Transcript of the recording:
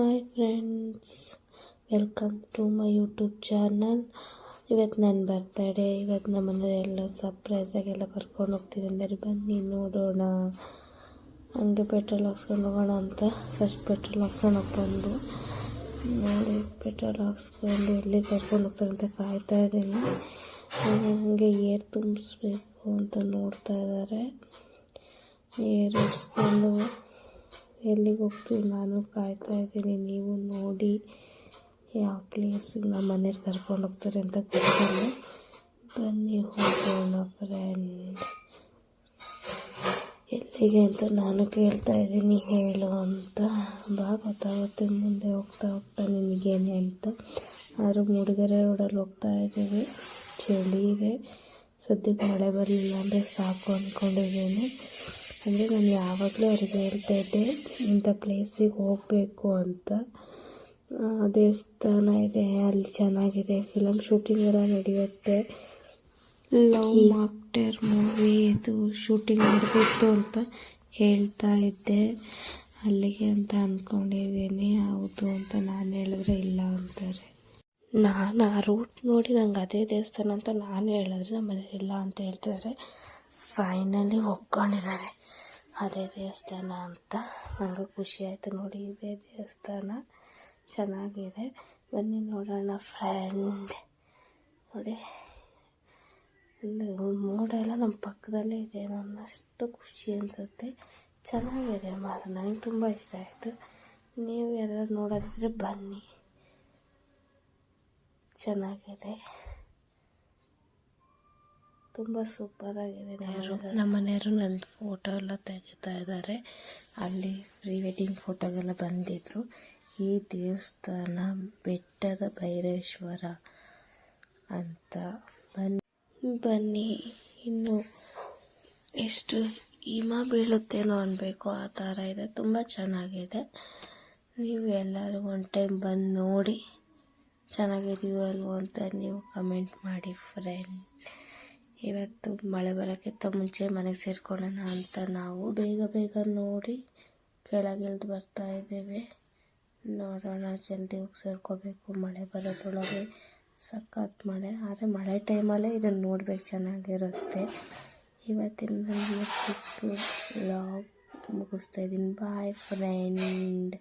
Friends welcome to my YouTube channel ಇವತ್ತು ನನ್ನ birthday ಇವತ್ತು ನಮ್ಮ ಮನೆಯಲ್ಲ ಸರ್ಪ್ರೈಸಾಗೆಲ್ಲ ಕರ್ಕೊಂಡು ಹೋಗ್ತೀವಿ ಅಂದರೆ ಬನ್ನಿ ನೋಡೋಣ. ಹಂಗೆ ಪೆಟ್ರೋಲ್ ಹಾಕ್ಸ್ಕೊಂಡು ಹೋಗೋಣ ಅಂತ. ಫಸ್ಟ್ ಪೆಟ್ರೋಲ್ ಹಾಕ್ಸ್ಕೊಂಡು ಬಂದು ನೋಡಿ ಪೆಟ್ರೋಲ್ ಹಾಕ್ಸ್ಕೊಂಡು ಎಲ್ಲಿ ಕರ್ಕೊಂಡು ಹೋಗ್ತಾರೆ ಅಂತ ಕಾಯ್ತಾ ಇದ್ದೀನಿ. ಹಂಗೆ ಏರ್ ತುಂಬಿಸ್ಬೇಕು ಅಂತ ನೋಡ್ತಾ ಇದ್ದಾರೆ. ಏರ್ ಇಡ್ಸ್ಕೊಂಡು ಎಲ್ಲಿಗೆ ಹೋಗ್ತೀವಿ ನಾನು ಕಾಯ್ತಾ ಇದ್ದೀನಿ. ನೀವು ನೋಡಿ ಯಾವ ಪ್ಲೇಸಿಗೆ ನಮ್ಮ ಮನೇಲಿ ಕರ್ಕೊಂಡು ಹೋಗ್ತಾರೆ ಅಂತ ಕರ್ಕೊಂಡು ಬನ್ನಿ, ಹೋಗೋಣ ಫ್ರೆಂಡ್ ಎಲ್ಲಿಗೆ ಅಂತ ನಾನು ಕೇಳ್ತಾ ಇದ್ದೀನಿ. ಹೇಳು ಅಂತ. ಬಾ ಗೊತ್ತಾಗುತ್ತೆ ಮುಂದೆ ಹೋಗ್ತಾ ಹೋಗ್ತಾ ನಿನಗೇನೆ ಅಂತ. ಆದರೂ ಮೂಡಿಗೆರೆ ರೋಡಲ್ಲಿ ಹೋಗ್ತಾ ಇದ್ದೀವಿ. ಚಳಿ ಇದೆ. ಸದ್ಯಕ್ಕೆ ಮಳೆ ಬರಲಿಲ್ಲ ಅಂದರೆ ಸಾಕು ಅಂದ್ಕೊಂಡಿದ್ದೀನಿ ಅಂದರೆ ನಾನು ಯಾವಾಗಲೂ ಅವ್ರಿಗೆ ಹೇಳ್ತಾ ಇದ್ದೆ, ಇಂಥ ಪ್ಲೇಸಿಗೆ ಹೋಗಬೇಕು ಅಂತ. ದೇವಸ್ಥಾನ ಇದೆ, ಅಲ್ಲಿ ಚೆನ್ನಾಗಿದೆ ಫಿಲಮ್ ಶೂಟಿಂಗ್ ಎಲ್ಲ ನಡೆಯುತ್ತೆ. ಲವ್ ಮಾಕ್ಟರ್ ಮೂವಿ, ಇದು ಶೂಟಿಂಗ್ ನಡೆದಿತ್ತು ಅಂತ ಹೇಳ್ತಾ ಇದ್ದೆ. ಅಲ್ಲಿಗೆ ಅಂತ ಅಂದ್ಕೊಂಡಿದ್ದೀನಿ ಹೌದು ಅಂತ ನಾನು ಹೇಳಿದ್ರೆ ಇಲ್ಲ ಅಂತಾರೆ. ನಾನು ಆ ರೂಟ್ ನೋಡಿ ನಂಗೆ ಅದೇ ದೇವಸ್ಥಾನ ಅಂತ ನಾನು ಹೇಳಿದ್ರೆ ನಮ್ಮ ಇಲ್ಲ ಅಂತ ಹೇಳ್ತಾರೆ ಫೈನಲಿ ಒಪ್ಕೊಂಡಿದ್ದಾರೆ. ಅದೇ ದೇವಸ್ಥಾನ ಅಂತ ನನಗೂ ಖುಷಿ ಆಯಿತು ನೋಡಿ, ಇದೇ ದೇವಸ್ಥಾನ ಚೆನ್ನಾಗಿದೆ. ಬನ್ನಿ ನೋಡೋಣ ಫ್ರೆಂಡ್ ನೋಡಿ, ಒಂದು ಮೋಡೆಲ್ಲ ನಮ್ಮ ಪಕ್ಕದಲ್ಲೇ ಇದೆ ಅನ್ನೋಷ್ಟು ಖುಷಿ ಅನಿಸುತ್ತೆ. ಚೆನ್ನಾಗಿದೆ ಮಾತ್ರ ನನಗೆ ತುಂಬ ಇಷ್ಟ ಆಯಿತು. ನೀವು ಯಾರು ನೋಡೋದಿದ್ರೆ ಬನ್ನಿ. ಚೆನ್ನಾಗಿದೆ. ತುಂಬ ಸೂಪರಾಗಿದೆ ನೆಹರು ನಮ್ಮ ಮನೆಯವರು ನನ್ನ ಫೋಟೋ ಎಲ್ಲ ತೆಗಿತಾ ಇದ್ದಾರೆ. ಅಲ್ಲಿ ಪ್ರೀ ವೆಡ್ಡಿಂಗ್ ಫೋಟೋಗೆಲ್ಲ ಬಂದಿದ್ರು. ಈ ದೇವಸ್ಥಾನ ಬೆಟ್ಟದ ಭೈರೇಶ್ವರ ಅಂತ. ಬನ್ನಿ. ಬನ್ನಿ. ಇನ್ನು ಎಷ್ಟು ಹಿಮ ಬೀಳುತ್ತೇನೋ ಅನ್ಬೇಕು ಆ ಥರ ಇದೆ. ತುಂಬ ಚೆನ್ನಾಗಿದೆ. ನೀವು ಎಲ್ಲರೂ ಒನ್ ಟೈಮ್ ಬಂದು ನೋಡಿ ಚೆನ್ನಾಗಿದೆಯೋ ಅಲ್ವೋ ಅಂತ ನೀವು ಕಮೆಂಟ್ ಮಾಡಿ ಫ್ರೆಂಡ್ ಇವತ್ತು ಮಳೆ ಬರೋಕ್ಕಿಂತ ಮುಂಚೆ ಮನೆಗೆ ಸೇರ್ಕೊಳ್ಳೋಣ ಅಂತ ನಾವು ಬೇಗ ಬೇಗ ನೋಡಿ ಕೆಳಗಿಳ್ದು ಬರ್ತಾ ಇದ್ದೇವೆ. ನೋಡೋಣ, ಜಲ್ದಿ ಹೋಗಿ ಸೇರ್ಕೋಬೇಕು. ಮಳೆ ಬರೋದ್ರೊಳಗೆ ಸಖತ್ ಮಳೆ. ಆದರೆ ಮಳೆ ಟೈಮಲ್ಲೇ ಇದನ್ನು ನೋಡ್ಬೇಕು, ಚೆನ್ನಾಗಿರುತ್ತೆ. ಇವತ್ತಿನ ನಾನು ಚಿಕ್ಕ ಲಾಗ್ ಮುಗಿಸ್ತಾ ಇದ್ದೀನಿ. Boy friend